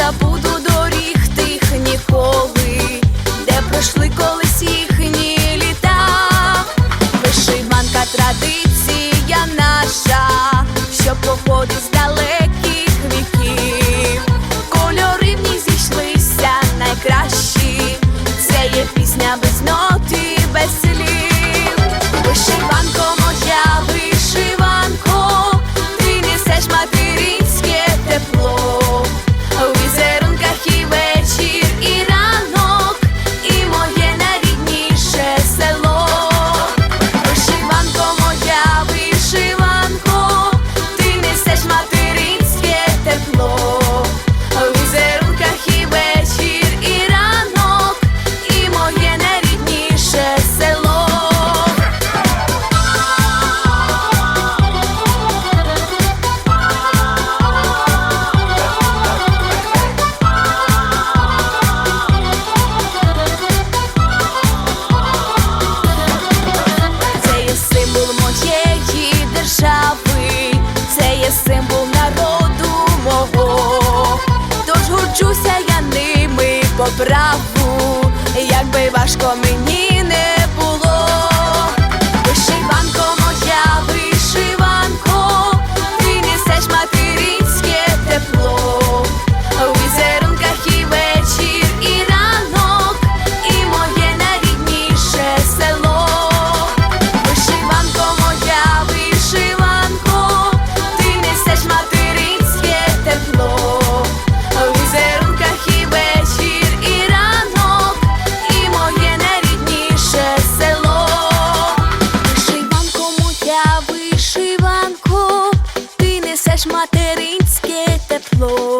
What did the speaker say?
забуду доріг тих ніколи, де пройшли колись їхні літа, вишиванка традиція наша, що походить з далеких віків, кольори в ній зійшлися найкращі, це є пісня без ног. Пишуся я ними по праву, якби важко мені. материнське тепло.